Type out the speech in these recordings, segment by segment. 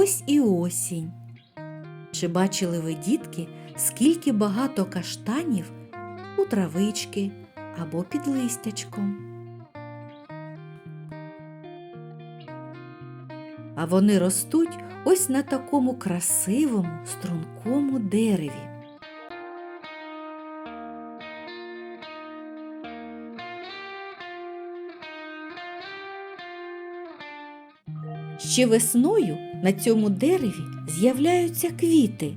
ось і осінь. Чи бачили ви, дітки, скільки багато каштанів у травички або під листячком? А вони ростуть ось на такому красивому стрункому дереві. Ще весною на цьому дереві з'являються квіти.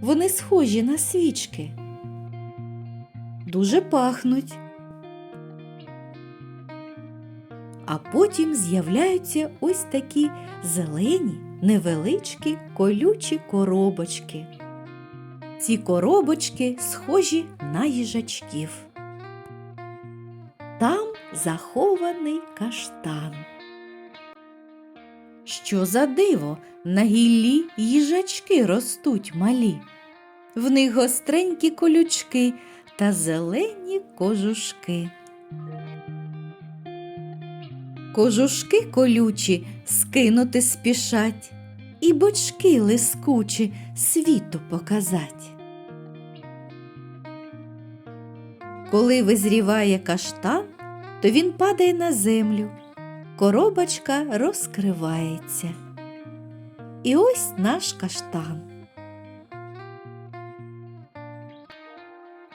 Вони схожі на свічки. Дуже пахнуть. А потім з'являються ось такі зелені, невеличкі колючі коробочки. Ці коробочки схожі на їжачків. Там захований каштан. Що за диво, на гіллі їжачки ростуть малі. В них гостренькі колючки та зелені кожушки. Кожушки колючі скинути спішать, і бочки лискучі світу показать. Коли визріває каштан, то він падає на землю, коробочка розкривається. І ось наш каштан.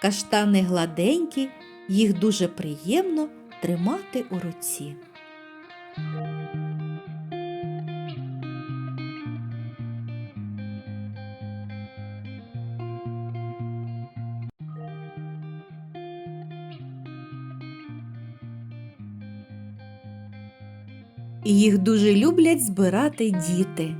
Каштани гладенькі, їх дуже приємно тримати у руці. І їх дуже люблять збирати діти.